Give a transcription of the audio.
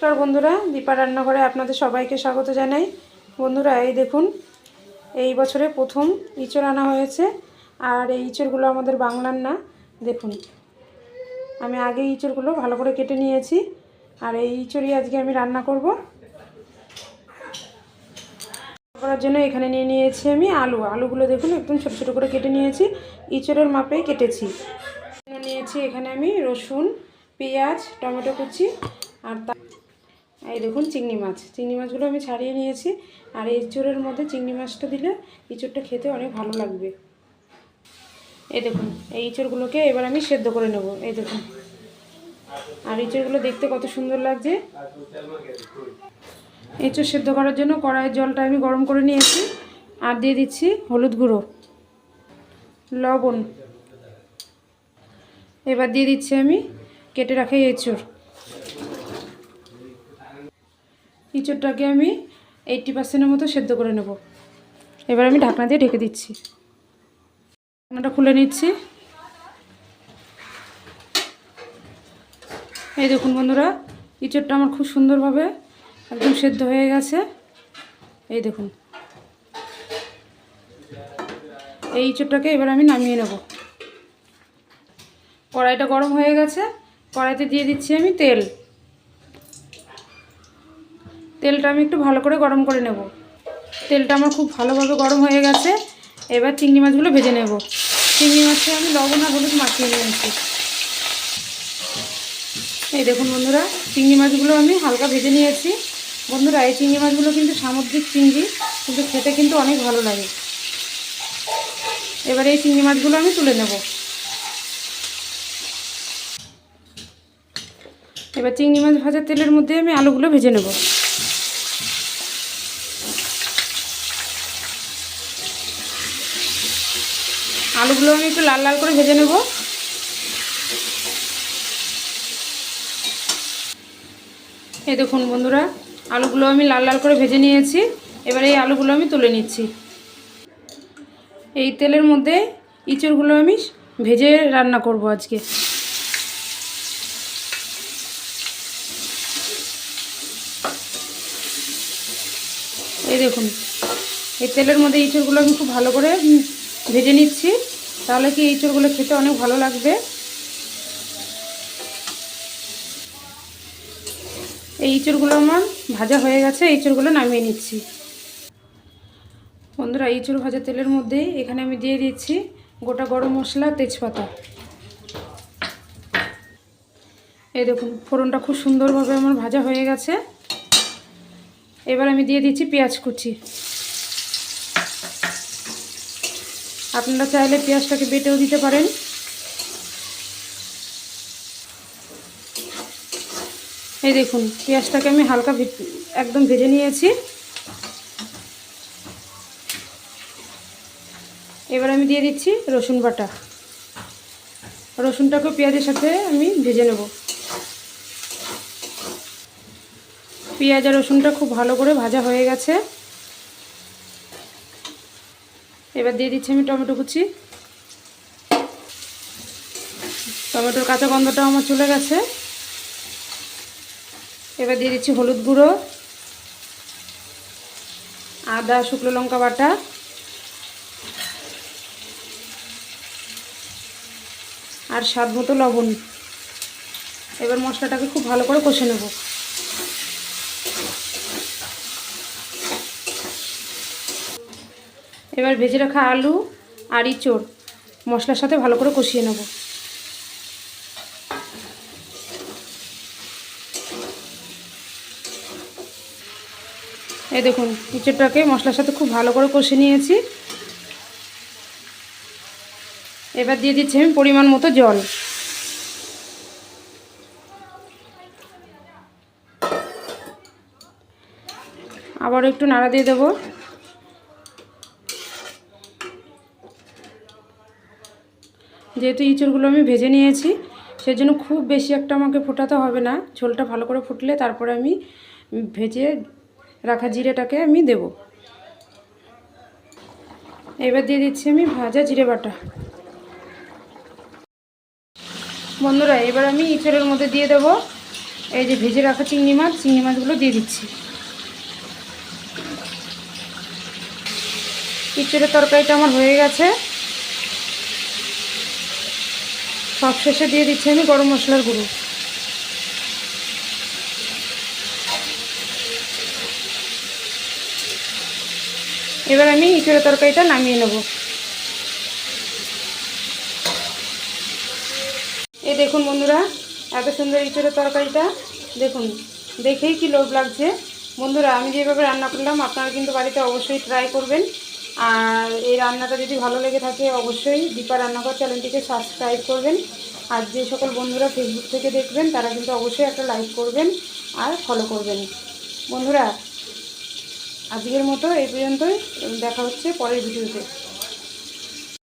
নমস্কার বন্ধুরা, দীপা রান্নাঘরে আপনাদের সবাইকে স্বাগত জানাই। বন্ধুরা, এই দেখুন, এই বছরে প্রথম ইঁচড় আনা হয়েছে, আর এই ইঁচড়গুলো আমাদের বাংলার না। দেখুন, আমি আগে ইঁচড়গুলো ভালো করে কেটে নিয়েছি, আর এই ইঁচড়ই আজকে আমি রান্না করব। করার জন্য এখানে নিয়ে নিয়েছি আমি আলু। আলুগুলো দেখুন, একদম ছোটো ছোটো করে কেটে নিয়েছি, ইঁচড়ের মাপেই কেটেছি। নিয়েছি এখানে আমি রসুন, পেঁয়াজ, টমেটো কুচি, আর এই দেখুন চিংড়ি মাছ। চিংড়ি মাছগুলো আমি ছাড়িয়ে নিয়েছি। আর এই চোরের মধ্যে চিংড়ি মাছটা দিলে ইঁচড়টা খেতে অনেক ভালো লাগবে। এই দেখুন, এই ইঁচড়গুলোকে এবার আমি সেদ্ধ করে নেব। এই দেখুন। আর ইঁচড়গুলো দেখতে কত সুন্দর লাগছে। এঁচড় সেদ্ধ করার জন্য কড়াইয়ের জলটা আমি গরম করে নিয়েছি। আর দিয়ে দিচ্ছি হলুদ গুঁড়ো, লবণ। এবার দিয়ে দিচ্ছি আমি কেটে রাখা এঁচড়। ইঁচড়টাকে আমি এইটটি পার্সেন্টের মতো সেদ্ধ করে নেব। এবার আমি ঢাকনা দিয়ে ঢেকে দিচ্ছি। ঢাকনাটা খুলে নিচ্ছি। এই দেখুন বন্ধুরা ইঁচড়টা আমার খুব সুন্দরভাবে একদম সেদ্ধ হয়ে গেছে। এই দেখুন। এই ইঁচড়টাকে এবার আমি নামিয়ে নেব। কড়াইটা গরম হয়ে গেছে। কড়াইতে দিয়ে দিচ্ছি আমি তেল। তেলটা আমি একটু ভালো করে গরম করে নেব। তেলটা আমার খুব ভালোভাবে গরম হয়ে গেছে। এবার চিংড়ি মাছগুলো ভেজে নেব। চিংড়ি মাছে আমি লবণ আর হলুদ মাখিয়ে নিয়েছি। এই দেখুন বন্ধুরা, চিংড়ি মাছগুলো আমি হালকা ভেজে নিয়েছি। বন্ধুরা, এই চিংড়ি মাছগুলো কিন্তু সামুদ্রিক চিংড়ি, কিন্তু খেতে কিন্তু অনেক ভালো লাগে। এবার এই চিংড়ি মাছগুলো আমি তুলে নেব। এবার চিংড়ি মাছ ভাজার তেলের মধ্যে আমি আলুগুলো ভেজে নেব। আলুগুলো আমি একটু লাল লাল করে ভেজে নেব। এই দেখুন বন্ধুরা, আলুগুলো আমি লাল লাল করে ভেজে নিয়েছি। এবার এই আলুগুলো আমি তুলে নিচ্ছি। এই তেলের মধ্যে ইঁচড়গুলো আমি ভেজে রান্না করব আজকে। এই দেখুন, এই তেলের মধ্যে ইঁচড়গুলো আমি খুব ভালো করে ভেজে নিচ্ছি। তাহলে কি ইঁচড়গুলো খেতে অনেক ভালো লাগবে? এই ইঁচড়গুলো আমার ভাজা হয়ে গেছে, এই ইঁচড়গুলো নামিয়ে নিচ্ছি। বন্ধুরা ইঁচড় ভাজা তেলের মধ্যে এখানে আমি দিয়ে দিচ্ছি গোটা গরম মশলা, তেজপাতা। এই দেখুন, ফোড়নটা খুব সুন্দরভাবে আমার ভাজা হয়ে গেছে। এবার আমি দিয়ে দিচ্ছি পেঁয়াজ কুচি। আপনারা চাইলে পেঁয়াজটাকে বেটেও দিতে পারেন। এই দেখুন, পেঁয়াজটাকে আমি হালকা একদম ভেজে নিয়েছি। এবার আমি দিয়ে দিচ্ছি রসুন বাটা। রসুনটাকে পেঁয়াজের সাথে আমি ভেজে নেব। পেঁয়াজ আর রসুনটা খুব ভালো করে ভাজা হয়ে গেছে। এবার দিয়ে দিচ্ছি আমি টমেটো কুচি। টমেটোর কাঁচা গন্ধটাও আমার চলে গেছে। এবার দিয়ে দিচ্ছি হলুদ গুঁড়ো, আদা, শুকনো লঙ্কা বাটা। আর স্বাদ মতো লবণ। এবার মশলাটাকে খুব ভালো করে কষে নেব। এবার ভেজে রাখা আলু আর ইঁচড় মশলার সাথে ভালো করে কষিয়ে নেব। এই দেখুন, ইঁচড়টাকে মশলার সাথে খুব ভালো করে কষে নিয়েছি। এবার দিয়ে দিচ্ছি আমি পরিমাণ মতো জল। আবার একটু নাড়া দিয়ে দেবো। যেহেতু ইঁচড়গুলো আমি ভেজে নিয়েছি, সেজন্য খুব বেশি একটা আমাকে ফোটাতে হবে না। ঝোলটা ভালো করে ফুটলে তারপরে আমি ভেজে রাখা জিরেটাকে আমি দেব। এবার দিয়ে দিচ্ছি আমি ভাজা জিরে বাটা। বন্ধুরা, এবার আমি ইঁচড়ের মধ্যে দিয়ে দেব। এই যে ভেজে রাখা চিংড়ি মাছ, চিংড়ি মাছগুলো দিয়ে দিচ্ছি। ইঁচড়ের তরকারিটা আমার হয়ে গেছে। সব শেষে দিয়ে দিচ্ছি আমি গরম মশলার গুঁড়ো। এবার আমি ইঁচড়ের তরকারিটা নামিয়ে নেব। এই দেখুন বন্ধুরা, এত সুন্দর ইঁচড়ের তরকারিটা। দেখুন, দেখেই কি লোভ লাগছে। বন্ধুরা, আমি যেভাবে রান্না করলাম, আপনারা কিন্তু বাড়িতে অবশ্যই ট্রাই করবেন। আর এই রান্নাটা যদি ভালো লেগে থাকে অবশ্যই দীপা রান্নাঘর চ্যানেলটিকে সাবস্ক্রাইব করবেন। আর যে সকল বন্ধুরা ফেসবুক থেকে দেখবেন, তারা কিন্তু অবশ্যই একটা লাইক করবেন আর ফলো করবেন। বন্ধুরা, আজকের মতো এই পর্যন্তই। দেখা হচ্ছে পরের ভিডিওতে।